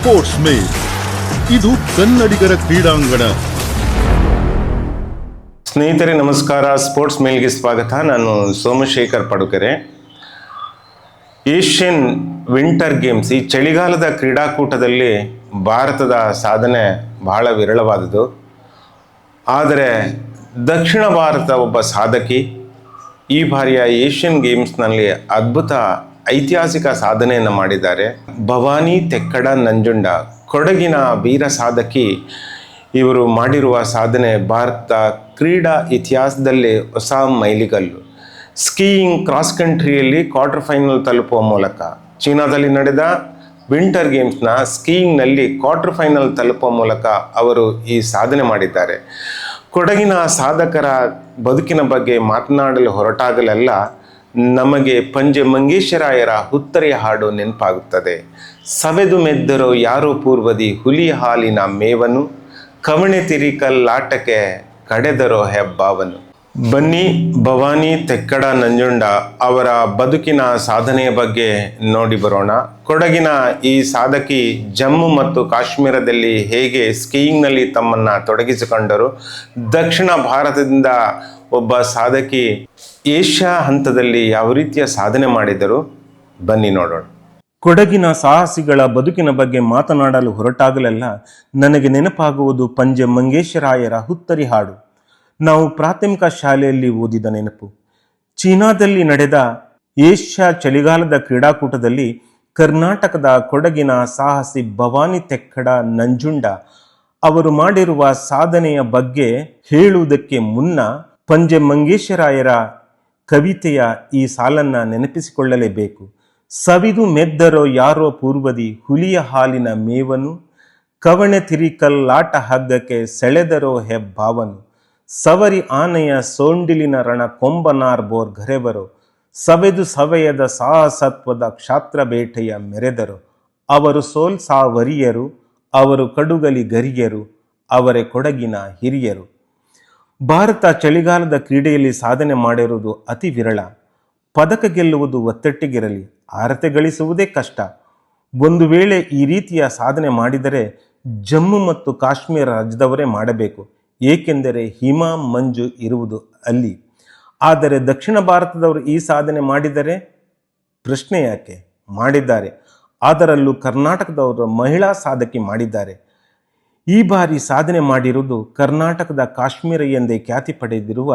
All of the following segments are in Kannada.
ಸ್ಪೋರ್ಟ್ಸ್ ಮೇ ಇದು ಕನ್ನಡಿಗರ ಕ್ರೀಡಾಂಗಣ. ಸ್ನೇಹಿತರೆ, ನಮಸ್ಕಾರ. ಸ್ಪೋರ್ಟ್ಸ್ ಮೇಲ್ಗೆ ಸ್ವಾಗತ. ನಾನು Somashekar Padukere. Asian winter games, ಈ ಚಳಿಗಾಲದ ಕ್ರೀಡಾಕೂಟದಲ್ಲಿ ಭಾರತದ ಸಾಧನೆ ಬಹಳ ವಿರಳವಾದುದು ಆದರೆ, ದಕ್ಷಿಣ ಭಾರತ ಒಬ್ಬ ಸಾಧಕಿ, ಈ ಬಾರಿಯ ಏಷ್ಯನ್ ಗೇಮ್ಸ್ನಲ್ಲಿ ಅದ್ಭುತ ಐತಿಹಾಸಿಕ ಸಾಧನೆಯನ್ನು ಮಾಡಿದ್ದಾರೆ. ಭವಾನಿ ತೆಕ್ಕಡ ನಂಜುಂಡ, ಕೊಡಗಿನ ವೀರ ಸಾಧಕಿ ಇವರು ಮಾಡಿರುವ ಸಾಧನೆ ಭಾರತ ಕ್ರೀಡಾ ಇತಿಹಾಸದಲ್ಲಿ ಹೊಸ ಮೈಲಿಗಲ್ಲು. ಸ್ಕೀಯಿಂಗ್ ಕ್ರಾಸ್ ಕಂಟ್ರಿಯಲ್ಲಿ ಕ್ವಾರ್ಟರ್ ಫೈನಲ್ ತಲುಪುವ ಮೂಲಕ ಚೀನಾದಲ್ಲಿ ನಡೆದ ವಿಂಟರ್ ಗೇಮ್ಸ್ನ ಸ್ಕೀಯಿಂಗ್ನಲ್ಲಿ ಕ್ವಾರ್ಟರ್ ಫೈನಲ್ ತಲುಪುವ ಮೂಲಕ ಅವರು ಈ ಸಾಧನೆ ಮಾಡಿದ್ದಾರೆ. ಕೊಡಗಿನ ಸಾಧಕರ ಬದುಕಿನ ಬಗ್ಗೆ ಮಾತನಾಡಲು ಹೊರಟಾಗಲೆಲ್ಲ ನಮಗೆ ಪಂಜೆ ಮಂಗೇಶರಾಯರ ಹುತ್ತರೆಯ ಹಾಡು ನೆನಪಾಗುತ್ತದೆ. ಸವೆದು ಮೆದ್ದರೋ ಯಾರೋ ಪೂರ್ವದಿ ಹುಲಿ ಹಾಲಿನ ಮೇವನು. ಕವಣೆ ತಿರಿಕಲ್ಲಾಟಕ್ಕೆ ಕಡೆದರೋ ಹೆಬ್ಬಾವನು. ಬನ್ನಿ ಭವಾನಿ ತೆಕ್ಕಡ ನಂಜುಂಡ ಅವರ ಬದುಕಿನ ಸಾಧನೆಯ ಬಗ್ಗೆ ನೋಡಿ ಬರೋಣ. ಕೊಡಗಿನ ಈ ಸಾಧಕಿ ಜಮ್ಮು ಮತ್ತು ಕಾಶ್ಮೀರದಲ್ಲಿ ಹೇಗೆ ಸ್ಕೀಯಿಂಗ್ನಲ್ಲಿ ತಮ್ಮನ್ನು ತೊಡಗಿಸಿಕೊಂಡರು. ದಕ್ಷಿಣ ಭಾರತದಿಂದ ಒಬ್ಬ ಸಾಧಕಿ ಏಷ್ಯಾ ಹಂತದಲ್ಲಿ ಯಾವ ರೀತಿಯ ಸಾಧನೆ ಮಾಡಿದರು ಬನ್ನಿ ನೋಡೋಣ. ಕೊಡಗಿನ ಸಾಹಸಿಗಳ ಬದುಕಿನ ಬಗ್ಗೆ ಮಾತನಾಡಲು ಹೊರಟಾಗಲೆಲ್ಲ ನನಗೆ ನೆನಪಾಗುವುದು ಪಂಜೆ ಮಂಗೇಶರಾಯರ ಹುತ್ತರಿ ಹಾಡು. ನಾವು ಪ್ರಾಥಮಿಕ ಶಾಲೆಯಲ್ಲಿ ಓದಿದ ನೆನಪು. ಚೀನಾದಲ್ಲಿ ನಡೆದ ಏಷ್ಯಾ ಚಳಿಗಾಲದ ಕ್ರೀಡಾಕೂಟದಲ್ಲಿ ಕರ್ನಾಟಕದ ಕೊಡಗಿನ ಸಾಹಸಿ ಭವಾನಿ ತೆಕ್ಕಡ ನಂಜುಂಡ ಅವರು ಮಾಡಿರುವ ಸಾಧನೆಯ ಬಗ್ಗೆ ಹೇಳುವುದಕ್ಕೆ ಮುನ್ನ ಪಂಜೆ ಮಂಗೇಶರಾಯರ ಕವಿತೆಯ ಈ ಸಾಲನ್ನ ನೆನಪಿಸಿಕೊಳ್ಳಲೇಬೇಕು. ಸವಿದು ಮೆದ್ದರೋ ಯಾರೋ ಪೂರ್ವದಿ ಹುಲಿಯ ಹಾಲಿನ ಮೇವನು, ಕವಣೆ ತಿರಿಕಲ್ಲಾಟ ಹಗ್ಗಕ್ಕೆ ಸೆಳೆದರೋ ಹೆಬ್ಬಾವನು ಸವರಿ ಆನೆಯ ಸೋಂಡಿಲಿನ ರಣ ಕೊಂಬನಾರ್ಬೋರ್ ಘರೆಬರೋ ಸವೆದು ಸವೆಯದ ಸಾಹಸತ್ವದ ಕ್ಷಾತ್ರ ಬೇಟೆಯ ಮೆರೆದರು. ಅವರು ಸೋಲ್ ಸಾವರಿಯರು ಅವರು ಕಡುಗಲಿ ಗರಿಯರು, ಅವರೇ ಕೊಡಗಿನ ಹಿರಿಯರು. ಭಾರತ ಚಳಿಗಾಲದ ಕ್ರೀಡೆಯಲ್ಲಿ ಸಾಧನೆ ಮಾಡಿರುವುದು ಅತಿ ವಿರಳ. ಪದಕ ಗೆಲ್ಲುವುದು ಒತ್ತಟ್ಟಿಗಿರಲಿ, ಆರತೆ ಗಳಿಸುವುದೇ ಕಷ್ಟ. ಒಂದು ವೇಳೆ ಈ ರೀತಿಯ ಸಾಧನೆ ಮಾಡಿದರೆ ಜಮ್ಮು ಮತ್ತು ಕಾಶ್ಮೀರ ರಾಜ್ಯದವರೇ ಮಾಡಬೇಕು. ಏಕೆಂದರೆ ಹಿಮ, ಮಂಜು ಇರುವುದು ಅಲ್ಲಿ. ಆದರೆ ದಕ್ಷಿಣ ಭಾರತದವರು ಈ ಸಾಧನೆ ಮಾಡಿದರೆ ಪ್ರಶ್ನೆ ಯಾಕೆ? ಮಾಡಿದ್ದಾರೆ. ಅದರಲ್ಲೂ ಕರ್ನಾಟಕದವರು ಮಹಿಳಾ ಸಾಧಕಿ ಮಾಡಿದ್ದಾರೆ. ಈ ಬಾರಿ ಸಾಧನೆ ಮಾಡಿರುವುದು ಕರ್ನಾಟಕದ ಕಾಶ್ಮೀರ ಎಂದೇ ಖ್ಯಾತಿ ಪಡೆದಿರುವ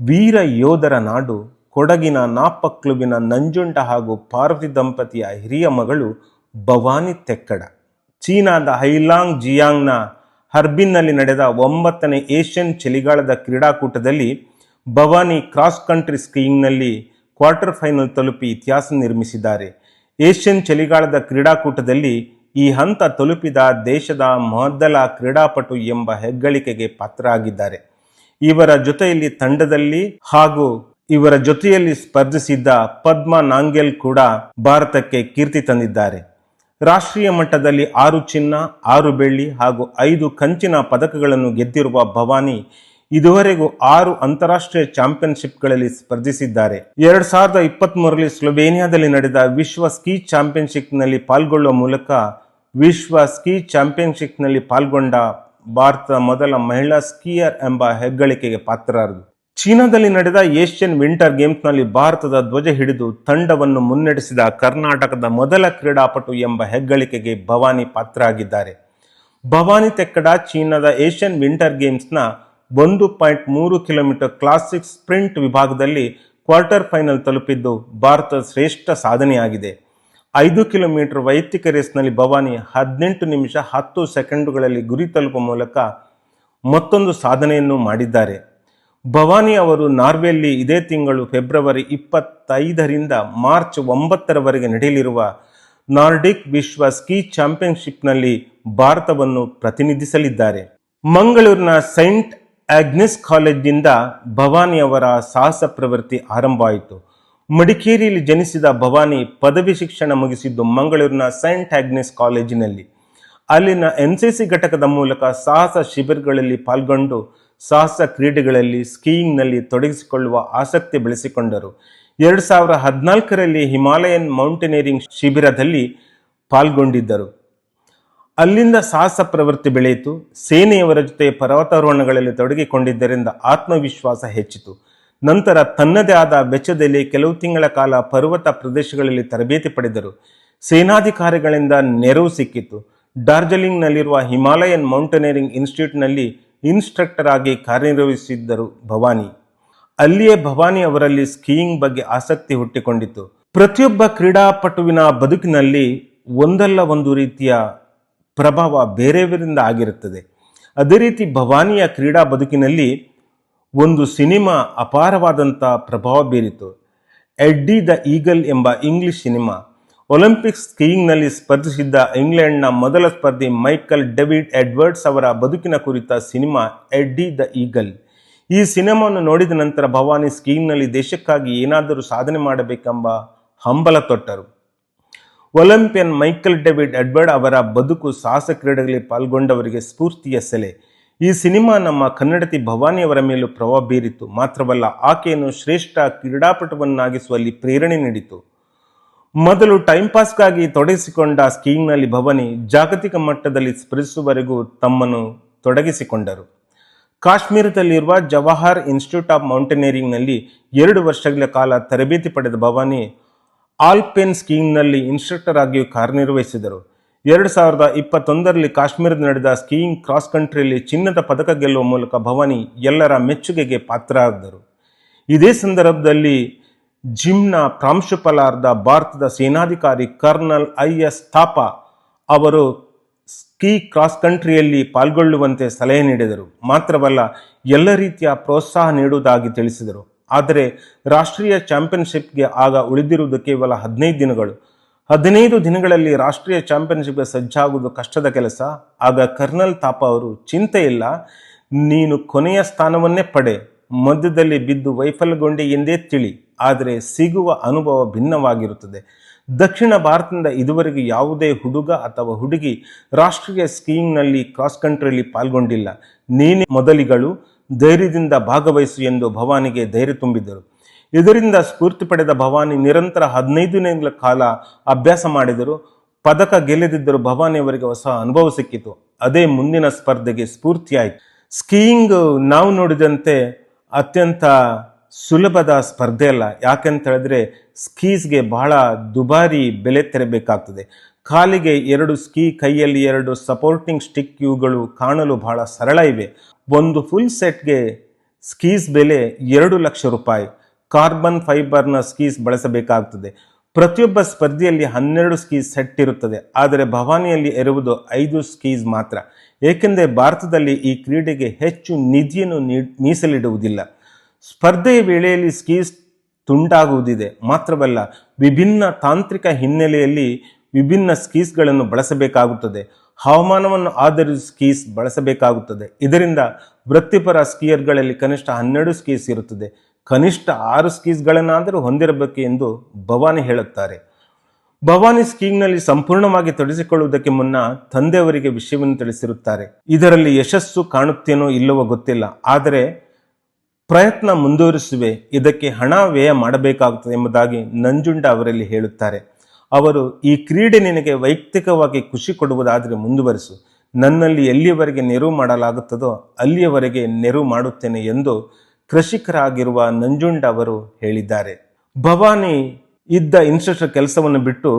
ವೀರ ಯೋಧರ ನಾಡು, ಕೊಡಗಿನ ನಾಪಕ್ಲುವಿನ ನಂಜುಂಡ ಹಾಗೂ ಪಾರ್ವತಿ ದಂಪತಿಯ ಹಿರಿಯ ಮಗಳು ಭವಾನಿ ತೆಕ್ಕಡ. ಚೀನಾದ ಹೈಲಾಂಗ್ ಜಿಯಾಂಗ್ನ ಹರ್ಬಿನ್ನಲ್ಲಿ ನಡೆದ ಒಂಬತ್ತನೇ ಏಷ್ಯನ್ ಚಳಿಗಾಲದ ಕ್ರೀಡಾಕೂಟದಲ್ಲಿ ಭವಾನಿ ಕ್ರಾಸ್ ಕಂಟ್ರಿ ಸ್ಕೀಯಿಂಗ್ನಲ್ಲಿ ಕ್ವಾರ್ಟರ್ ಫೈನಲ್ ತಲುಪಿ ಇತಿಹಾಸ ನಿರ್ಮಿಸಿದ್ದಾರೆ. ಏಷ್ಯನ್ ಚಳಿಗಾಲದ ಕ್ರೀಡಾಕೂಟದಲ್ಲಿ ಈ ಹಂತ ತಲುಪಿದ ದೇಶದ ಮೊದಲ ಕ್ರೀಡಾಪಟು ಎಂಬ ಹೆಗ್ಗಳಿಕೆಗೆ ಪಾತ್ರರಾಗಿದ್ದಾರೆ. ಇವರ ಜೊತೆಯಲ್ಲಿ ತಂಡದಲ್ಲಿ ಹಾಗೂ ಇವರ ಜೊತೆಯಲ್ಲಿ ಸ್ಪರ್ಧಿಸಿದ್ದ ಪದ್ಮ ನಾಂಗೆಲ್ ಕೂಡ ಭಾರತಕ್ಕೆ ಕೀರ್ತಿ ತಂದಿದ್ದಾರೆ. ರಾಷ್ಟ್ರೀಯ ಮಟ್ಟದಲ್ಲಿ ಆರು ಚಿನ್ನ, ಆರು ಬೆಳ್ಳಿ ಹಾಗೂ ಐದು ಕಂಚಿನ ಪದಕಗಳನ್ನು ಗೆದ್ದಿರುವ ಭವಾನಿ ಇದುವರೆಗೂ ಆರು ಅಂತಾರಾಷ್ಟ್ರೀಯ ಚಾಂಪಿಯನ್ಶಿಪ್ಗಳಲ್ಲಿ ಸ್ಪರ್ಧಿಸಿದ್ದಾರೆ. ಎರಡ್ ಸಾವಿರದ ಇಪ್ಪತ್ತ್ ಮೂರರಲ್ಲಿ ಸ್ಲೋವೇನಿಯಾದಲ್ಲಿ ನಡೆದ ವಿಶ್ವ ಸ್ಕೀ ಚಾಂಪಿಯನ್ಶಿಪ್ನಲ್ಲಿ ಪಾಲ್ಗೊಳ್ಳುವ ಮೂಲಕ ವಿಶ್ವ ಸ್ಕೀ ಚಾಂಪಿಯನ್ಶಿಪ್ನಲ್ಲಿ ಪಾಲ್ಗೊಂಡ ಭಾರತದ ಮೊದಲ ಮಹಿಳಾ ಸ್ಕೀಯರ್ ಎಂಬ ಹೆಗ್ಗಳಿಕೆಗೆ ಪಾತ್ರರಾದರು. ಚೀನಾದಲ್ಲಿ ನಡೆದ ಏಷ್ಯನ್ ವಿಂಟರ್ ಗೇಮ್ಸ್ನಲ್ಲಿ ಭಾರತದ ಧ್ವಜ ಹಿಡಿದು ತಂಡವನ್ನು ಮುನ್ನಡೆಸಿದ ಕರ್ನಾಟಕದ ಮೊದಲ ಕ್ರೀಡಾಪಟು ಎಂಬ ಹೆಗ್ಗಳಿಕೆಗೆ ಭವಾನಿ ಪಾತ್ರರಾಗಿದ್ದಾರೆ. ಭವಾನಿ ತೆಕ್ಕಡ ಚೀನಾದ ಏಷ್ಯನ್ ವಿಂಟರ್ ಗೇಮ್ಸ್ನ ಒಂದು ಪಾಯಿಂಟ್ ಮೂರು ಕಿಲೋಮೀಟರ್ ಕ್ಲಾಸಿಕ್ ಸ್ಪ್ರಿಂಟ್ ವಿಭಾಗದಲ್ಲಿ ಕ್ವಾರ್ಟರ್ ಫೈನಲ್ ತಲುಪಿದ್ದು ಭಾರತದ ಶ್ರೇಷ್ಠ ಸಾಧನೆಯಾಗಿದೆ. ಐದು ಕಿಲೋಮೀಟರ್ ವೈಯಕ್ತಿಕ ರೇಸ್ನಲ್ಲಿ ಭವಾನಿ ಹದಿನೆಂಟು ನಿಮಿಷ ಹತ್ತು ಸೆಕೆಂಡುಗಳಲ್ಲಿ ಗುರಿ ತಲುಪುವ ಮೂಲಕ ಮತ್ತೊಂದು ಸಾಧನೆಯನ್ನು ಮಾಡಿದ್ದಾರೆ. ಭವಾನಿ ಅವರು ನಾರ್ವೆಯಲ್ಲಿ ಇದೇ ತಿಂಗಳು ಫೆಬ್ರವರಿ ಇಪ್ಪತ್ತೈದರಿಂದ ಮಾರ್ಚ್ ಒಂಬತ್ತರವರೆಗೆ ನಡೆಯಲಿರುವ ನಾರ್ಡಿಕ್ ವಿಶ್ವ ಸ್ಕೀ ಚಾಂಪಿಯನ್ಶಿಪ್ನಲ್ಲಿ ಭಾರತವನ್ನು ಪ್ರತಿನಿಧಿಸಲಿದ್ದಾರೆ. ಮಂಗಳೂರಿನ ಸೈಂಟ್ ಆಗ್ನೆಸ್ ಕಾಲೇಜಿನಿಂದ ಭವಾನಿ ಅವರ ಸಾಹಸ ಪ್ರವೃತ್ತಿ ಆರಂಭವಾಯಿತು. ಮಡಿಕೇರಿಯಲ್ಲಿ ಜನಿಸಿದ ಭವಾನಿ ಪದವಿ ಶಿಕ್ಷಣ ಮುಗಿಸಿದ್ದು ಮಂಗಳೂರಿನ ಸೈಂಟ್ ಆಗ್ನೆಸ್ ಕಾಲೇಜಿನಲ್ಲಿ. ಅಲ್ಲಿನ ಎನ್ ಸಿ ಸಿ ಘಟಕದ ಮೂಲಕ ಸಾಹಸ ಶಿಬಿರಗಳಲ್ಲಿ ಪಾಲ್ಗೊಂಡು ಸಾಹಸ ಕ್ರೀಡೆಗಳಲ್ಲಿ ಸ್ಕೀಯಿಂಗ್ನಲ್ಲಿ ತೊಡಗಿಸಿಕೊಳ್ಳುವ ಆಸಕ್ತಿ ಬೆಳೆಸಿಕೊಂಡರು. ಎರಡು ಸಾವಿರ ಹದಿನಾಲ್ಕರಲ್ಲಿ ಹಿಮಾಲಯನ್ ಮೌಂಟೇನಿಯರಿಂಗ್ ಶಿಬಿರದಲ್ಲಿ ಪಾಲ್ಗೊಂಡಿದ್ದರು. ಅಲ್ಲಿಂದ ಸಾಹಸ ಪ್ರವೃತ್ತಿ ಬೆಳೆಯಿತು. ಸೇನೆಯವರ ಜೊತೆ ಪರ್ವತಾರೋಹಣಗಳಲ್ಲಿ ತೊಡಗಿಕೊಂಡಿದ್ದರಿಂದ ಆತ್ಮವಿಶ್ವಾಸ ಹೆಚ್ಚಿತು. ನಂತರ ತನ್ನದೇ ಆದ ವೆಚ್ಚದಲ್ಲಿ ಕೆಲವು ತಿಂಗಳ ಕಾಲ ಪರ್ವತ ಪ್ರದೇಶಗಳಲ್ಲಿ ತರಬೇತಿ ಪಡೆದರು. ಸೇನಾಧಿಕಾರಿಗಳಿಂದ ನೆರವು ಸಿಕ್ಕಿತು. ಡಾರ್ಜಿಲಿಂಗ್ನಲ್ಲಿರುವ ಹಿಮಾಲಯನ್ ಮೌಂಟೇನಿಯರಿಂಗ್ ಇನ್ಸ್ಟಿಟ್ಯೂಟ್ನಲ್ಲಿ ಇನ್ಸ್ಟ್ರಕ್ಟರ್ ಆಗಿ ಕಾರ್ಯನಿರ್ವಹಿಸಿದ್ದರು ಭವಾನಿ. ಅಲ್ಲಿಯೇ ಭವಾನಿ ಅವರಲ್ಲಿ ಸ್ಕೀಯಿಂಗ್ ಬಗ್ಗೆ ಆಸಕ್ತಿ ಹುಟ್ಟಿಕೊಂಡಿತು ಪ್ರತಿಯೊಬ್ಬ ಕ್ರೀಡಾಪಟುವಿನ ಬದುಕಿನಲ್ಲಿ ಒಂದಲ್ಲ ಒಂದು ರೀತಿಯ ಪ್ರಭಾವ ಬೇರೆಯವರಿಂದ ಆಗಿರುತ್ತದೆ. ಅದೇ ರೀತಿ ಭವಾನಿಯ ಕ್ರೀಡಾ ಬದುಕಿನಲ್ಲಿ ಒಂದು ಸಿನಿಮಾ ಅಪಾರವಾದಂಥ ಪ್ರಭಾವ ಬೀರಿತು. ಎಡ್ಡಿ ದ ಈಗಲ್ ಎಂಬ ಇಂಗ್ಲಿಷ್ ಸಿನಿಮಾ. ಒಲಿಂಪಿಕ್ಸ್ ಸ್ಕೀಯಿಂಗ್ನಲ್ಲಿ ಸ್ಪರ್ಧಿಸಿದ್ದ ಇಂಗ್ಲೆಂಡ್ನ ಮೊದಲ ಸ್ಪರ್ಧಿ ಮೈಕಲ್ ಡೆವಿಡ್ ಎಡ್ವರ್ಡ್ಸ್ ಅವರ ಬದುಕಿನ ಕುರಿತ ಸಿನಿಮಾ ಎಡ್ಡಿ ದ ಈಗಲ್. ಈ ಸಿನಿಮಾವನ್ನು ನೋಡಿದ ನಂತರ ಭವಾನಿ ಸ್ಕೀಯಿಂಗ್ನಲ್ಲಿ ದೇಶಕ್ಕಾಗಿ ಏನಾದರೂ ಸಾಧನೆ ಮಾಡಬೇಕೆಂಬ ಹಂಬಲ ತೊಟ್ಟರು. ಒಲಿಂಪಿಯನ್ ಮೈಕಲ್ ಡೇವಿಡ್ ಎಡ್ವರ್ಡ್ ಅವರ ಬದುಕು ಸಾಹಸ ಕ್ರೀಡೆಗಳಲ್ಲಿ ಪಾಲ್ಗೊಂಡವರಿಗೆ ಸ್ಫೂರ್ತಿಯ ಸೆಲೆ. ಈ ಸಿನಿಮಾ ನಮ್ಮ ಕನ್ನಡತಿ ಭವಾನಿಯವರ ಮೇಲೂ ಪ್ರಭಾವ ಬೀರಿತು. ಮಾತ್ರವಲ್ಲ, ಆಕೆಯನ್ನು ಶ್ರೇಷ್ಠ ಕ್ರೀಡಾಪಟುವನ್ನಾಗಿಸುವಲ್ಲಿ ಪ್ರೇರಣೆ ನೀಡಿತು. ಮೊದಲು ಟೈಮ್ ಪಾಸ್ಗಾಗಿ ತೊಡಗಿಸಿಕೊಂಡ ಸ್ಕೀಯಿಂಗ್ನಲ್ಲಿ ಭವಾನಿ ಜಾಗತಿಕ ಮಟ್ಟದಲ್ಲಿ ಸ್ಪರ್ಧಿಸುವವರೆಗೂ ತಮ್ಮನ್ನು ತೊಡಗಿಸಿಕೊಂಡರು. ಕಾಶ್ಮೀರದಲ್ಲಿರುವ ಜವಾಹರ್ ಇನ್ಸ್ಟಿಟ್ಯೂಟ್ ಆಫ್ ಮೌಂಟೇನಿಯರಿಂಗ್ನಲ್ಲಿ ಎರಡು ವರ್ಷಗಳ ಕಾಲ ತರಬೇತಿ ಪಡೆದ ಭವಾನಿ ಆಲ್ಪೇನ್ ಸ್ಕೀಯಿಂಗ್ನಲ್ಲಿ ಇನ್ಸ್ಟ್ರಕ್ಟರ್ ಆಗಿಯೂ ಕಾರ್ಯನಿರ್ವಹಿಸಿದರು. ಎರಡು ಸಾವಿರದ ಇಪ್ಪತ್ತೊಂದರಲ್ಲಿ ಕಾಶ್ಮೀರದ ನಡೆದ ಸ್ಕೀಯಿಂಗ್ ಕ್ರಾಸ್ ಕಂಟ್ರಿಯಲ್ಲಿ ಚಿನ್ನದ ಪದಕ ಗೆಲ್ಲುವ ಮೂಲಕ ಭವಾನಿ ಎಲ್ಲರ ಮೆಚ್ಚುಗೆಗೆ ಪಾತ್ರರಾದರು. ಇದೇ ಸಂದರ್ಭದಲ್ಲಿ ಜಿಮ್ನ ಪ್ರಾಂಶುಪಾಲರಾದ ಭಾರತದ ಸೇನಾಧಿಕಾರಿ ಕರ್ನಲ್ ಐ ಎಸ್ ಅವರು ಸ್ಕೀ ಕ್ರಾಸ್ ಕಂಟ್ರಿಯಲ್ಲಿ ಪಾಲ್ಗೊಳ್ಳುವಂತೆ ಸಲಹೆ ನೀಡಿದರು. ಮಾತ್ರವಲ್ಲ, ಎಲ್ಲ ರೀತಿಯ ಪ್ರೋತ್ಸಾಹ ನೀಡುವುದಾಗಿ ತಿಳಿಸಿದರು. ಆದರೆ ರಾಷ್ಟ್ರೀಯ ಚಾಂಪಿಯನ್ಶಿಪ್ಗೆ ಆಗ ಉಳಿದಿರುವುದು ಕೇವಲ ಹದಿನೈದು ದಿನಗಳು. ಹದಿನೈದು ದಿನಗಳಲ್ಲಿ ರಾಷ್ಟ್ರೀಯ ಚಾಂಪಿಯನ್ಶಿಪ್ಗೆ ಸಜ್ಜಾಗುವುದು ಕಷ್ಟದ ಕೆಲಸ. ಆಗ ಕರ್ನಲ್ ತಾಪ ಅವರು, ಚಿಂತೆ ಇಲ್ಲ, ನೀನು ಕೊನೆಯ ಸ್ಥಾನವನ್ನೇ ಪಡೆ. ಮಧ್ಯದಲ್ಲಿ ಬಿದ್ದು ವೈಫಲ್ಯಗೊಂಡೆ ಎಂದೇ ತಿಳಿ. ಆದರೆ ಸಿಗುವ ಅನುಭವ ಭಿನ್ನವಾಗಿರುತ್ತದೆ. ದಕ್ಷಿಣ ಭಾರತದಿಂದ ಇದುವರೆಗೆ ಯಾವುದೇ ಹುಡುಗ ಅಥವಾ ಹುಡುಗಿ ರಾಷ್ಟ್ರೀಯ ಸ್ಕೀಯಿಂಗ್ನಲ್ಲಿ ಕ್ರಾಸ್ ಕಂಟ್ರಿಯಲ್ಲಿ ಪಾಲ್ಗೊಂಡಿಲ್ಲ. ನೀನೇ ಮೊದಲಿಗಳು. ಧೈರ್ಯದಿಂದ ಭಾಗವಹಿಸು ಎಂದು ಭವಾನಿಗೆ ಧೈರ್ಯ ತುಂಬಿದರು ಇದರಿಂದ ಸ್ಫೂರ್ತಿ ಪಡೆದ ಭವಾನಿ ನಿರಂತರ ಹದಿನೈದು ಕಾಲ ಅಭ್ಯಾಸ ಮಾಡಿದರು. ಪದಕ ಗೆಲ್ಲದಿದ್ದರೂ ಭವಾನಿಯವರಿಗೆ ಹೊಸ ಅನುಭವ ಸಿಕ್ಕಿತು. ಅದೇ ಮುಂದಿನ ಸ್ಪರ್ಧೆಗೆ ಸ್ಫೂರ್ತಿಯಾಯಿತು. ಸ್ಕೀಯಿಂಗ್ ನಾವು ನೋಡಿದಂತೆ ಅತ್ಯಂತ ಸುಲಭದ ಸ್ಪರ್ಧೆ ಅಲ್ಲ. ಯಾಕೆಂತ ಹೇಳಿದ್ರೆ ಸ್ಕೀಸ್ಗೆ ಬಹಳ ದುಬಾರಿ ಬೆಲೆ ತೆರಬೇಕಾಗ್ತದೆ. ಕಾಲಿಗೆ ಎರಡು ಸ್ಕೀ, ಕೈಯಲ್ಲಿ ಎರಡು ಸಪೋರ್ಟಿಂಗ್ ಸ್ಟಿಕ್ ಇವುಗಳು ಕಾಣಲು ಬಹಳ ಸರಳ ಇವೆ. ಒಂದು ಫುಲ್ ಸೆಟ್ಗೆ ಸ್ಕೀಸ್ ಬೆಲೆ ಎರಡು ಲಕ್ಷ ರೂಪಾಯಿ. ಕಾರ್ಬನ್ ಫೈಬರ್ನ ಸ್ಕೀಸ್ ಬಳಸಬೇಕಾಗುತ್ತದೆ ಪ್ರತಿಯೊಬ್ಬ ಸ್ಪರ್ಧೆಯಲ್ಲಿ ಹನ್ನೆರಡು ಸ್ಕೀಸ್ ಸೆಟ್ ಇರುತ್ತದೆ. ಆದರೆ ಭವಾನಿಯಲ್ಲಿ ಇರುವುದು ಐದು ಸ್ಕೀಸ್ ಮಾತ್ರ. ಏಕೆಂದರೆ ಭಾರತದಲ್ಲಿ ಈ ಕ್ರೀಡೆಗೆ ಹೆಚ್ಚು ನಿಧಿಯನ್ನು ಮೀಸಲಿಡುವುದಿಲ್ಲ. ಸ್ಪರ್ಧೆಯ ವೇಳೆಯಲ್ಲಿ ಸ್ಕೀಸ್ ತುಂಡಾಗುವುದಿದೆ. ಮಾತ್ರವಲ್ಲ, ವಿಭಿನ್ನ ತಾಂತ್ರಿಕ ಹಿನ್ನೆಲೆಯಲ್ಲಿ ವಿಭಿನ್ನ ಸ್ಕೀಸ್ಗಳನ್ನು ಬಳಸಬೇಕಾಗುತ್ತದೆ. ಹವಾಮಾನವನ್ನು ಆಧರಿಸಿ ಸ್ಕೀಸ್ ಬಳಸಬೇಕಾಗುತ್ತದೆ. ಇದರಿಂದ ವೃತ್ತಿಪರ ಸ್ಕೀಯರ್ಗಳಲ್ಲಿ ಕನಿಷ್ಠ ಹನ್ನೆರಡು ಸ್ಕೀಸ್ ಇರುತ್ತದೆ. ಕನಿಷ್ಠ ಆರು ಸ್ಕೀಸ್ಗಳನ್ನಾದರೂ ಹೊಂದಿರಬೇಕು ಎಂದು ಭವಾನಿ ಹೇಳುತ್ತಾರೆ. ಭವಾನಿ ಸ್ಕೀಂಗ್ನಲ್ಲಿ ಸಂಪೂರ್ಣವಾಗಿ ತೊಡಗಿಸಿಕೊಳ್ಳುವುದಕ್ಕೆ ಮುನ್ನ ತಂದೆಯವರಿಗೆ ವಿಷಯವನ್ನು ತಿಳಿಸಿರುತ್ತಾರೆ. ಇದರಲ್ಲಿ ಯಶಸ್ಸು ಕಾಣುತ್ತೇನೋ ಇಲ್ಲವೋ ಗೊತ್ತಿಲ್ಲ. ಆದರೆ ಪ್ರಯತ್ನ ಮುಂದುವರಿಸುವೆ, ಇದಕ್ಕೆ ಹಣ ವ್ಯಯ ಮಾಡಬೇಕಾಗುತ್ತದೆ ಎಂಬುದಾಗಿ ನಂಜುಂಡ ಅವರಲ್ಲಿ ಹೇಳುತ್ತಾರೆ. ಅವರು ಈ ಕ್ರೀಡೆ ನಿನಗೆ ವೈಯಕ್ತಿಕವಾಗಿ ಖುಷಿ ಕೊಡುವುದಾದರೆ ಮುಂದುವರಿಸು. ನನ್ನಲ್ಲಿ ಎಲ್ಲಿಯವರೆಗೆ ನೆರವು ಮಾಡಲಾಗುತ್ತದೋ ಅಲ್ಲಿಯವರೆಗೆ ನೆರವು ಮಾಡುತ್ತೇನೆ ಎಂದು ಕೃಷಿಕರಾಗಿರುವ ನಂಜುಂಡ ಅವರು ಹೇಳಿದ್ದಾರೆ. ಭವಾನಿ ಇದ್ದ ಇನ್ಸ್ಟ್ರಕ್ಟರ್ ಕೆಲಸವನ್ನು ಬಿಟ್ಟು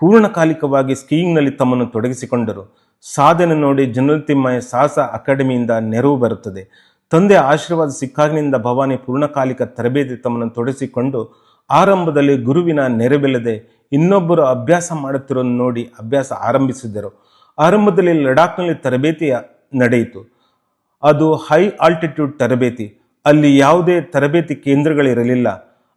ಪೂರ್ಣಕಾಲಿಕವಾಗಿ ಸ್ಕೀಯಿಂಗ್ನಲ್ಲಿ ತಮ್ಮನ್ನು ತೊಡಗಿಸಿಕೊಂಡರು. ಸಾಧನೆ ನೋಡಿ ಜನರಲ್ ತಿಮ್ಮಯ್ಯ ಸಾಹಸ ಅಕಾಡೆಮಿಯಿಂದ ನೆರವು ಬರುತ್ತದೆ. ತಂದೆ ಆಶೀರ್ವಾದ ಸಿಕ್ಕಾಗಿನಿಂದ ಭವಾನಿ ಪೂರ್ಣಕಾಲಿಕ ತರಬೇತಿ ತಮ್ಮನ್ನು ತೊಡಗಿಸಿಕೊಂಡು ಆರಂಭದಲ್ಲಿ ಗುರುವಿನ ನೆರವಿಲ್ಲದೆ ಇನ್ನೊಬ್ಬರು ಅಭ್ಯಾಸ ಮಾಡುತ್ತಿರೋದನ್ನು ನೋಡಿ ಅಭ್ಯಾಸ ಆರಂಭಿಸಿದರು ಆರಂಭದಲ್ಲಿ ಲಡಾಖ್ನಲ್ಲಿ ತರಬೇತಿ ನಡೆಯಿತು. ಅದು ಹೈ ಆಲ್ಟಿಟ್ಯೂಡ್ ತರಬೇತಿ. ಅಲ್ಲಿ ಯಾವುದೇ ತರಬೇತಿ ಕೇಂದ್ರಗಳಿರಲಿಲ್ಲ.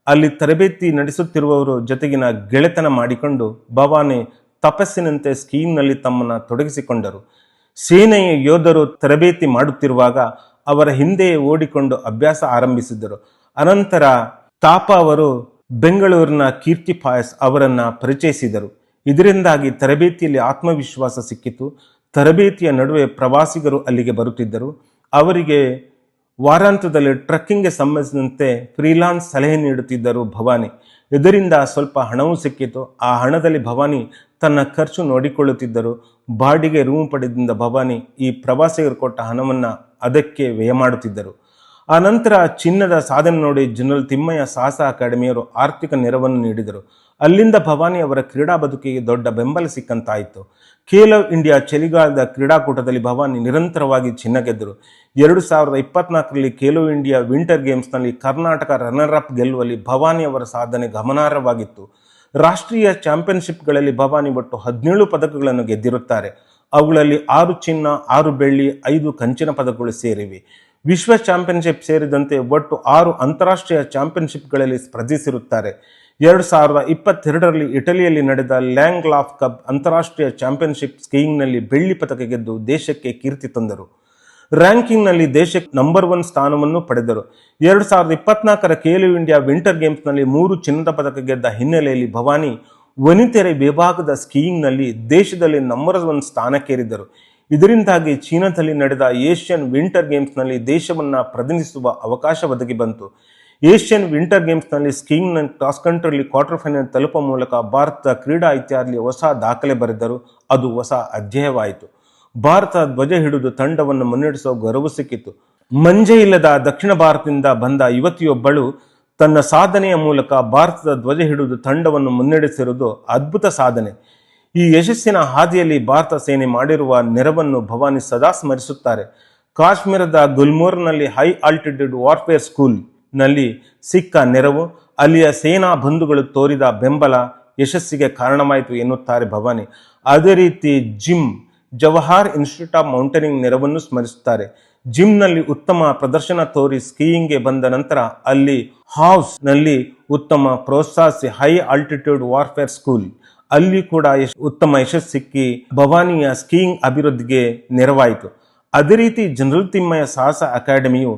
ಅಲ್ಲಿ ತರಬೇತಿ ನಡೆಸುತ್ತಿರುವವರು ಜೊತೆಗಿನ ಗೆಳೆತನ ಮಾಡಿಕೊಂಡು ಭವಾನಿ ತಪಸ್ಸಿನಂತೆ ಸ್ಕೀಮ್ನಲ್ಲಿ ತಮ್ಮನ್ನು ತೊಡಗಿಸಿಕೊಂಡರು. ಸೇನೆಯ ಯೋಧರು ತರಬೇತಿ ಮಾಡುತ್ತಿರುವಾಗ ಅವರ ಹಿಂದೆಯೇ ಓಡಿಕೊಂಡು ಅಭ್ಯಾಸ ಆರಂಭಿಸಿದರು ಅನಂತರ ತಾಪ ಅವರು ಬೆಂಗಳೂರಿನ ಕೀರ್ತಿ ಪಾಯಸ್ ಅವರನ್ನು ಪರಿಚಯಿಸಿದರು. ಇದರಿಂದಾಗಿ ತರಬೇತಿಯಲ್ಲಿ ಆತ್ಮವಿಶ್ವಾಸ ಸಿಕ್ಕಿತು. ತರಬೇತಿಯ ನಡುವೆ ಪ್ರವಾಸಿಗರು ಅಲ್ಲಿಗೆ ಬರುತ್ತಿದ್ದರು. ಅವರಿಗೆ ವಾರಾಂತ್ಯದಲ್ಲಿ ಟ್ರಕ್ಕಿಂಗ್ಗೆ ಸಂಬಂಧಿಸಿದಂತೆ ಫ್ರೀಲಾನ್ಸ್ ಸಲಹೆ ನೀಡುತ್ತಿದ್ದರು ಭವಾನಿ. ಇದರಿಂದ ಸ್ವಲ್ಪ ಹಣವೂ ಸಿಕ್ಕಿತು. ಆ ಹಣದಲ್ಲಿ ಭವಾನಿ ತನ್ನ ಖರ್ಚು ನೋಡಿಕೊಳ್ಳುತ್ತಿದ್ದರು. ಬಾಡಿಗೆ ರೂಮ್ ಪಡೆದಿಂದ ಭವಾನಿ ಈ ಪ್ರವಾಸಿಗರು ಕೊಟ್ಟ ಹಣವನ್ನು ಅದಕ್ಕೆ ವ್ಯಯ ಮಾಡುತ್ತಿದ್ದರು. ಆ ನಂತರ ಚಿನ್ನದ ಸಾಧನೆ ನೋಡಿ ಜನರಲ್ ತಿಮ್ಮಯ್ಯ ಸಾಹಸ ಅಕಾಡೆಮಿಯವರು ಆರ್ಥಿಕ ನೆರವನ್ನು ನೀಡಿದರು. ಅಲ್ಲಿಂದ ಭವಾನಿ ಅವರ ಕ್ರೀಡಾ ಬದುಕಿಗೆ ದೊಡ್ಡ ಬೆಂಬಲ ಸಿಕ್ಕಂತಾಯಿತು. ಖೇಲೋ ಇಂಡಿಯಾ ಚಳಿಗಾಲದ ಕ್ರೀಡಾಕೂಟದಲ್ಲಿ ಭವಾನಿ ನಿರಂತರವಾಗಿ ಚಿನ್ನ ಗೆದ್ದರು ಎರಡು ಸಾವಿರದ ಇಪ್ಪತ್ನಾಲ್ಕರಲ್ಲಿ ಖೇಲೋ ಇಂಡಿಯಾ ವಿಂಟರ್ ಗೇಮ್ಸ್ನಲ್ಲಿ ಕರ್ನಾಟಕ ರನ್ನರ್ ಅಪ್ ಗೆಲ್ಲುವಲ್ಲಿ ಭವಾನಿ ಅವರ ಸಾಧನೆ ಗಮನಾರ್ಹವಾಗಿತ್ತು. ರಾಷ್ಟ್ರೀಯ ಚಾಂಪಿಯನ್ಶಿಪ್ಗಳಲ್ಲಿ ಭವಾನಿ ಒಟ್ಟು ಹದಿನೇಳು ಪದಕಗಳನ್ನು ಗೆದ್ದಿರುತ್ತಾರೆ. ಅವುಗಳಲ್ಲಿ ಆರು ಚಿನ್ನ, ಆರು ಬೆಳ್ಳಿ, ಐದು ಕಂಚಿನ ಪದಕಗಳು ಸೇರಿವೆ. ವಿಶ್ವ ಚಾಂಪಿಯನ್ಶಿಪ್ ಸೇರಿದಂತೆ ಒಟ್ಟು ಆರು ಅಂತಾರಾಷ್ಟ್ರೀಯ ಚಾಂಪಿಯನ್ಶಿಪ್ಗಳಲ್ಲಿ ಸ್ಪರ್ಧಿಸಿರುತ್ತಾರೆ. ಎರಡು ಸಾವಿರದ ಇಪ್ಪತ್ತೆರಡರಲ್ಲಿ ಇಟಲಿಯಲ್ಲಿ ನಡೆದ ಲ್ಯಾಂಗ್ ಲಾಫ್ ಕಪ್ ಅಂತಾರಾಷ್ಟ್ರೀಯ ಚಾಂಪಿಯನ್ಶಿಪ್ ಸ್ಕೀಯಿಂಗ್ನಲ್ಲಿ ಬೆಳ್ಳಿ ಪದಕ ಗೆದ್ದು ದೇಶಕ್ಕೆ ಕೀರ್ತಿ ತಂದರು. ರ್ಯಾಂಕಿಂಗ್ನಲ್ಲಿ ದೇಶಕ್ಕೆ ನಂಬರ್ ಒನ್ ಸ್ಥಾನವನ್ನು ಪಡೆದರು. ಎರಡು ಸಾವಿರದ ಇಪ್ಪತ್ನಾಲ್ಕರ ಖೇಲೋ ಇಂಡಿಯಾ ವಿಂಟರ್ ಗೇಮ್ಸ್ನಲ್ಲಿ ಮೂರು ಚಿನ್ನದ ಪದಕ ಗೆದ್ದ ಹಿನ್ನೆಲೆಯಲ್ಲಿ ಭವಾನಿ ವನಿತೆರೆ ವಿಭಾಗದ ಸ್ಕೀಯಿಂಗ್ನಲ್ಲಿ ದೇಶದಲ್ಲಿ ನಂಬರ್ ಒನ್ ಸ್ಥಾನಕ್ಕೇರಿದರು. ಇದರಿಂದಾಗಿ ಚೀನಾದಲ್ಲಿ ನಡೆದ ಏಷ್ಯನ್ ವಿಂಟರ್ ಗೇಮ್ಸ್ನಲ್ಲಿ ದೇಶವನ್ನು ಪ್ರತಿನಿಧಿಸುವ ಅವಕಾಶ ಒದಗಿ ಬಂತು. ಏಷ್ಯನ್ ವಿಂಟರ್ ಗೇಮ್ಸ್ನಲ್ಲಿ ಸ್ಕೀಂಗ್ನ ಕ್ರಾಸ್ ಕಂಟ್ರಿಯಲ್ಲಿ ಕ್ವಾರ್ಟರ್ ಫೈನಲ್ ತಲುಪುವ ಮೂಲಕ ಭಾರತ ಕ್ರೀಡಾ ಇತಿಹಾಸದಲ್ಲಿ ಹೊಸ ದಾಖಲೆ ಬರೆದರು ಅದು ಹೊಸ ಅಧ್ಯಾಯವಾಯಿತು. ಭಾರತ ಧ್ವಜ ಹಿಡಿದು ತಂಡವನ್ನು ಮುನ್ನಡೆಸುವ ಗೌರವ ಸಿಕ್ಕಿತು. ಮಂಜೆ ಇಲ್ಲದ ದಕ್ಷಿಣ ಭಾರತದಿಂದ ಬಂದ ಯುವತಿಯೊಬ್ಬಳು ತನ್ನ ಸಾಧನೆಯ ಮೂಲಕ ಭಾರತದ ಧ್ವಜ ಹಿಡಿದು ತಂಡವನ್ನು ಮುನ್ನಡೆಸಿರುವುದು ಅದ್ಭುತ ಸಾಧನೆ. ಈ ಯಶಸ್ಸಿನ ಹಾದಿಯಲ್ಲಿ ಭಾರತ ಸೇನೆ ಮಾಡಿರುವ ನೆರವನ್ನು ಭವಾನಿ ಸದಾ ಸ್ಮರಿಸುತ್ತಾರೆ. ಕಾಶ್ಮೀರದ ಗುಲ್ಮೋರ್ನಲ್ಲಿ ಹೈ ಆಲ್ಟಿಟ್ಯೂಡ್ ವಾರ್ಫೇರ್ ಸ್ಕೂಲ್ನಲ್ಲಿ ಸಿಕ್ಕ ನೆರವು, ಅಲ್ಲಿಯ ಸೇನಾ ಬಂಧುಗಳು ತೋರಿದ ಬೆಂಬಲ ಯಶಸ್ಸಿಗೆ ಕಾರಣವಾಯಿತು ಎನ್ನುತ್ತಾರೆ ಭವಾನಿ. ಅದೇ ರೀತಿ Jim, Jawahar institute of mountaineering ನೆರವನ್ನು ಸ್ಮರಿಸುತ್ತಾರೆ. ಜಿಮ್ನಲ್ಲಿ ಉತ್ತಮ ಪ್ರದರ್ಶನ ತೋರಿ ಸ್ಕೀಯಿಂಗ್ಗೆ ಬಂದ ನಂತರ ಅಲ್ಲಿ ಹೌಸ್ನಲ್ಲಿ ಉತ್ತಮ ಪ್ರೋತ್ಸಾಹಿಸಿ ಹೈ ಆಲ್ಟಿಟ್ಯೂಡ್ ವಾರ್ಫೇರ್ ಸ್ಕೂಲ್ ಅಲ್ಲಿ ಕೂಡ ಉತ್ತಮ ಯಶಸ್ಸು ಸಿಕ್ಕಿ ಭವಾನಿಯ ಸ್ಕೀಯಿಂಗ್ ಅಭಿವೃದ್ಧಿಗೆ ನೆರವಾಯಿತು. ಅದೇ ರೀತಿ ಜನರಲ್ ತಿಮ್ಮಯ್ಯ ಸಾಹಸ ಅಕಾಡೆಮಿಯು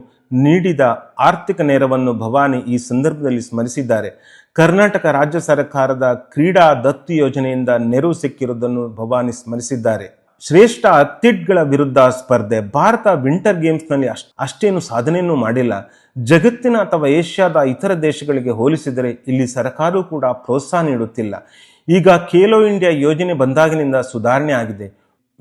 ನೀಡಿದ ಆರ್ಥಿಕ ನೆರವನ್ನು ಭವಾನಿ ಈ ಸಂದರ್ಭದಲ್ಲಿ ಸ್ಮರಿಸಿದ್ದಾರೆ. ಕರ್ನಾಟಕ ರಾಜ್ಯ ಸರ್ಕಾರದ ಕ್ರೀಡಾ ದತ್ತು ಯೋಜನೆಯಿಂದ ನೆರವು ಸಿಕ್ಕಿರುವುದನ್ನು ಭವಾನಿ ಸ್ಮರಿಸಿದ್ದಾರೆ. ಶ್ರೇಷ್ಠ ಅಥ್ಲೀಟ್ಗಳ ವಿರುದ್ಧ ಸ್ಪರ್ಧೆ. ಭಾರತ ವಿಂಟರ್ ಗೇಮ್ಸ್ನಲ್ಲಿ ಅಷ್ಟ್ ಅಷ್ಟೇನು ಸಾಧನೆಯನ್ನು ಮಾಡಿಲ್ಲ. ಜಗತ್ತಿನ ಅಥವಾ ಏಷ್ಯಾದ ಇತರ ದೇಶಗಳಿಗೆ ಹೋಲಿಸಿದರೆ ಇಲ್ಲಿ ಸರ್ಕಾರವೂ ಕೂಡ ಪ್ರೋತ್ಸಾಹ ನೀಡುತ್ತಿಲ್ಲ. ಈಗ ಖೇಲೋ ಇಂಡಿಯಾ ಯೋಜನೆ ಬಂದಾಗಿನಿಂದ ಸುಧಾರಣೆ ಆಗಿದೆ.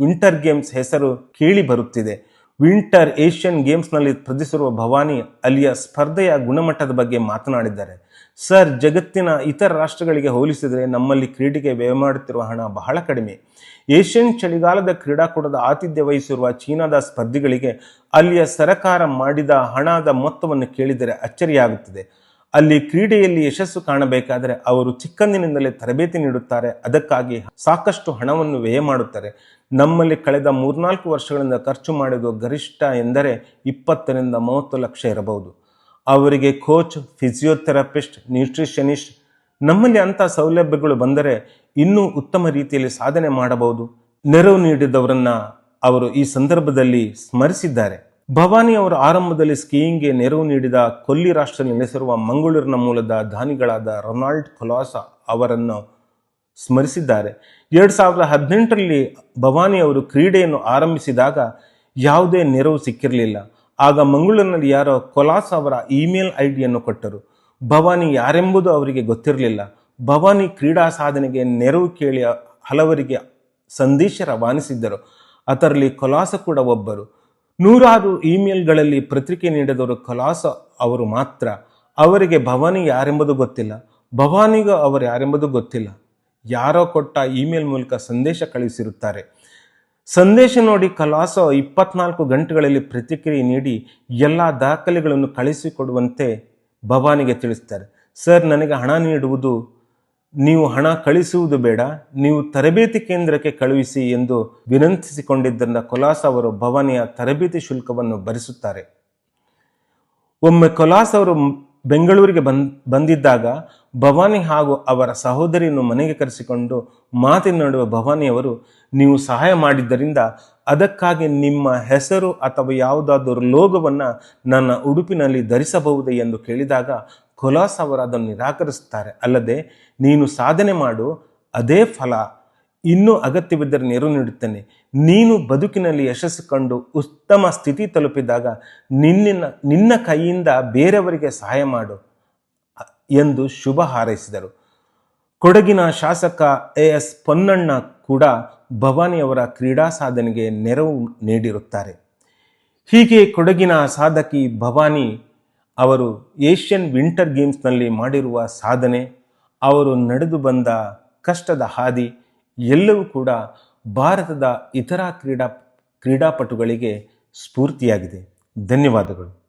ವಿಂಟರ್ ಗೇಮ್ಸ್ ಹೆಸರು ಕೇಳಿ ಬರುತ್ತಿದೆ. ವಿಂಟರ್ ಏಷ್ಯನ್ ಗೇಮ್ಸ್ನಲ್ಲಿ ಸ್ಪರ್ಧಿಸಿರುವ ಭವಾನಿ ಅಲ್ಲಿಯ ಸ್ಪರ್ಧೆಯ ಗುಣಮಟ್ಟದ ಬಗ್ಗೆ ಮಾತನಾಡಿದ್ದಾರೆ. ಸರ್, ಜಗತ್ತಿನ ಇತರ ರಾಷ್ಟ್ರಗಳಿಗೆ ಹೋಲಿಸಿದರೆ ನಮ್ಮಲ್ಲಿ ಕ್ರೀಡೆಗೆ ವ್ಯಯ ಮಾಡುತ್ತಿರುವ ಹಣ ಬಹಳ ಕಡಿಮೆ. ಏಷ್ಯನ್ ಚಳಿಗಾಲದ ಕ್ರೀಡಾಕೂಟದ ಆತಿಥ್ಯ ವಹಿಸಿರುವ ಚೀನಾದ ಸ್ಪರ್ಧಿಗಳಿಗೆ ಅಲ್ಲಿಯ ಸರಕಾರ ಮಾಡಿದ ಹಣದ ಮೊತ್ತವನ್ನು ಕೇಳಿದರೆ ಅಚ್ಚರಿಯಾಗುತ್ತದೆ. ಅಲ್ಲಿ ಕ್ರೀಡೆಯಲ್ಲಿ ಯಶಸ್ಸು ಕಾಣಬೇಕಾದರೆ ಅವರು ಚಿಕ್ಕಂದಿನಿಂದಲೇ ತರಬೇತಿ ನೀಡುತ್ತಾರೆ. ಅದಕ್ಕಾಗಿ ಸಾಕಷ್ಟು ಹಣವನ್ನು ವ್ಯಯ ಮಾಡುತ್ತಾರೆ. ನಮ್ಮಲ್ಲಿ ಕಳೆದ ಮೂರ್ನಾಲ್ಕು ವರ್ಷಗಳಿಂದ ಖರ್ಚು ಮಾಡಿದ ಗರಿಷ್ಠ ಎಂದರೆ ಇಪ್ಪತ್ತರಿಂದ ಮೂವತ್ತು ಲಕ್ಷ ಇರಬಹುದು. ಅವರಿಗೆ ಕೋಚ್, ಫಿಸಿಯೋಥೆರಪಿಸ್ಟ್, ನ್ಯೂಟ್ರಿಷನಿಸ್ಟ್ ನಮ್ಮಲ್ಲಿ ಅಂಥ ಸೌಲಭ್ಯಗಳು ಬಂದರೆ ಇನ್ನೂ ಉತ್ತಮ ರೀತಿಯಲ್ಲಿ ಸಾಧನೆ ಮಾಡಬಹುದು. ನೆರವು ನೀಡಿದವರನ್ನ ಅವರು ಈ ಸಂದರ್ಭದಲ್ಲಿ ಸ್ಮರಿಸಿದ್ದಾರೆ. ಭವಾನಿ ಅವರು ಆರಂಭದಲ್ಲಿ ಸ್ಕೀಯಿಂಗ್ಗೆ ನೆರವು ನೀಡಿದ ಕೊಲ್ಲಿ ರಾಷ್ಟ್ರ ನೆಲೆಸಿರುವ ಮಂಗಳೂರಿನ ಮೂಲದ ದಾನಿಗಳಾದ ರೊನಾಲ್ಡ್ ಕೊಲಾಸ ಅವರನ್ನು ಸ್ಮರಿಸಿದ್ದಾರೆ. ಎರಡು ಸಾವಿರದ ಹದಿನೆಂಟರಲ್ಲಿ ಭವಾನಿ ಅವರು ಕ್ರೀಡೆಯನ್ನು ಆರಂಭಿಸಿದಾಗ ಯಾವುದೇ ನೆರವು ಸಿಕ್ಕಿರಲಿಲ್ಲ. ಆಗ ಮಂಗಳೂರಿನಲ್ಲಿ ಯಾರೋ ಕೊಲಾಸ್ ಅವರ ಇಮೇಲ್ ಐ ಡಿಯನ್ನು ಕೊಟ್ಟರು. ಭವಾನಿ ಯಾರೆಂಬುದು ಅವರಿಗೆ ಗೊತ್ತಿರಲಿಲ್ಲ. ಭವಾನಿ ಕ್ರೀಡಾ ಸಾಧನೆಗೆ ನೆರವು ಕೇಳಿ ಹಲವರಿಗೆ ಸಂದೇಶ ರವಾನಿಸಿದ್ದರು. ಅದರಲ್ಲಿ ಕೊಲಾಸ ಕೂಡ ಒಬ್ಬರು. ನೂರಾರು ಇಮೇಲ್ಗಳಲ್ಲಿ ಪ್ರತಿಕ್ರಿಯೆ ನೀಡಿದವರು ಕಲಾಸ ಅವರು ಮಾತ್ರ. ಅವರಿಗೆ ಭವಾನಿ ಯಾರೆಂಬುದು ಗೊತ್ತಿಲ್ಲ. ಭವಾನಿಗೂ ಅವರು ಯಾರೆಂಬುದು ಗೊತ್ತಿಲ್ಲ. ಯಾರೋ ಕೊಟ್ಟ ಇಮೇಲ್ ಮೂಲಕ ಸಂದೇಶ ಕಳುಹಿಸಿರುತ್ತಾರೆ. ಸಂದೇಶ ನೋಡಿ ಕಲಾಸ ಇಪ್ಪತ್ನಾಲ್ಕು ಗಂಟೆಗಳಲ್ಲಿ ಪ್ರತಿಕ್ರಿಯೆ ನೀಡಿ ಎಲ್ಲ ದಾಖಲೆಗಳನ್ನು ಕಳಿಸಿಕೊಡುವಂತೆ ಭವಾನಿಗೆ ತಿಳಿಸ್ತಾರೆ. ಸರ್, ನನಗೆ ಹಣ ನೀಡುವುದು, ನೀವು ಹಣ ಕಳಿಸುವುದು ಬೇಡ, ನೀವು ತರಬೇತಿ ಕೇಂದ್ರಕ್ಕೆ ಕಳುಹಿಸಿ ಎಂದು ವಿನಂತಿಸಿಕೊಂಡಿದ್ದರಿಂದ ಕೊಲಾಸ ಅವರು ಭವಾನಿಯ ತರಬೇತಿ ಶುಲ್ಕವನ್ನು ಭರಿಸುತ್ತಾರೆ. ಒಮ್ಮೆ ಕೊಲಾಸ್ ಅವರು ಬೆಂಗಳೂರಿಗೆ ಬಂದ್, ಬಂದಿದ್ದಾಗ ಭವಾನಿ ಹಾಗೂ ಅವರ ಸಹೋದರಿಯನ್ನು ಮನೆಗೆ ಕರೆಸಿಕೊಂಡು ಮಾತನಾಡುವ ಭವಾನಿಯವರು ನೀವು ಸಹಾಯ ಮಾಡಿದ್ದರಿಂದ ಅದಕ್ಕಾಗಿ ನಿಮ್ಮ ಹೆಸರು ಅಥವಾ ಯಾವುದಾದರೂ ಲೋಗವನ್ನು ನನ್ನ ಉಡುಪಿನಲ್ಲಿ ಧರಿಸಬಹುದೇ? ಎಂದು ಕೇಳಿದಾಗ ಕೊಲಾಸ್ ಅವರು ಅದನ್ನು ನಿರಾಕರಿಸುತ್ತಾರೆ. ಅಲ್ಲದೆ, ನೀನು ಸಾಧನೆ ಮಾಡು, ಅದೇ ಫಲ ಇನ್ನೂ ಅಗತ್ಯವಿದ್ದರೆ ನೆರವು ನೀಡುತ್ತೇನೆ. ನೀನು ಬದುಕಿನಲ್ಲಿ ಯಶಸ್ಸು ಕಂಡು ಉತ್ತಮ ಸ್ಥಿತಿ ತಲುಪಿದಾಗ ನಿನ್ನ ನಿನ್ನ ಕೈಯಿಂದ ಬೇರೆಯವರಿಗೆ ಸಹಾಯ ಮಾಡು. ಎಂದು ಶುಭ ಹಾರೈಸಿದರು. ಕೊಡಗಿನ ಶಾಸಕ ಎ ಎಸ್ ಪೊನ್ನಣ್ಣ ಕೂಡ ಭವಾನಿಯವರ ಕ್ರೀಡಾ ಸಾಧನೆಗೆ ನೆರವು ನೀಡಿರುತ್ತಾರೆ. ಹೀಗೆ ಕೊಡಗಿನ ಸಾಧಕಿ ಭವಾನಿ ಅವರು ಏಷ್ಯನ್ ವಿಂಟರ್ ಗೇಮ್ಸ್ನಲ್ಲಿ ಮಾಡಿರುವ ಸಾಧನೆ, ಅವರು ನಡೆದು ಬಂದ ಕಷ್ಟದ ಹಾದಿ ಎಲ್ಲವೂ ಕೂಡ ಭಾರತದ ಇತರ ಕ್ರೀಡಾ ಕ್ರೀಡಾಪಟುಗಳಿಗೆ ಸ್ಫೂರ್ತಿಯಾಗಿದೆ. ಧನ್ಯವಾದಗಳು.